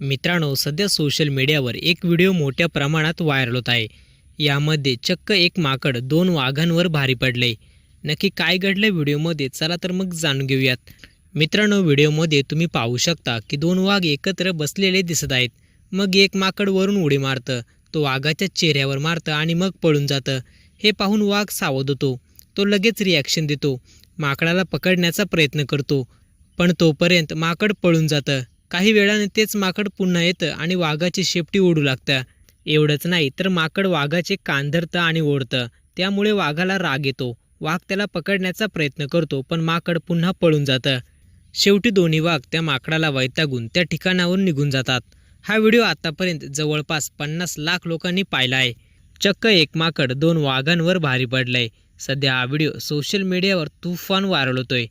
मित्रांनो सध्या सोशल मीडियावर एक व्हिडिओ मोठ्या प्रमाणात व्हायरल होत आहे. यामध्ये चक्क एक माकड दोन वाघांवर भारी पडले नक्की काय घडलं व्हिडिओमध्ये चला तर मग जाणून घेऊयात. मित्रांनो व्हिडिओमध्ये तुम्ही पाहू शकता की दोन वाघ एकत्र बसलेले दिसत आहेत. मग एक माकड वरून उडी मारतं तो वाघाच्या चेहऱ्यावर मारतं आणि मग पळून जातं. हे पाहून वाघ सावध होतो. तो लगेच रिॲक्शन देतो. माकडाला पकडण्याचा प्रयत्न करतो. पण तोपर्यंत माकड पळून जातं. काही वेळाने तेच माकड पुन्हा येतं आणि वाघाची शेपटी ओढू लागतं. एवढंच नाही तर माकड वाघाचे कांधरतं आणि ओढतं. त्यामुळे वाघाला राग येतो. वाघ त्याला पकडण्याचा प्रयत्न करतो पण माकड पुन्हा पळून जातं. शेवटी दोन्ही वाघ त्या माकडाला वैतागून त्या ठिकाणावरून निघून जातात. हा व्हिडिओ आतापर्यंत जवळपास पन्नास लाख लोकांनी पाहिला आहे. चक्क एक माकड दोन वाघांवर भारी पडलंय. सध्या हा व्हिडिओ सोशल मीडियावर तुफान व्हायरल होतोय.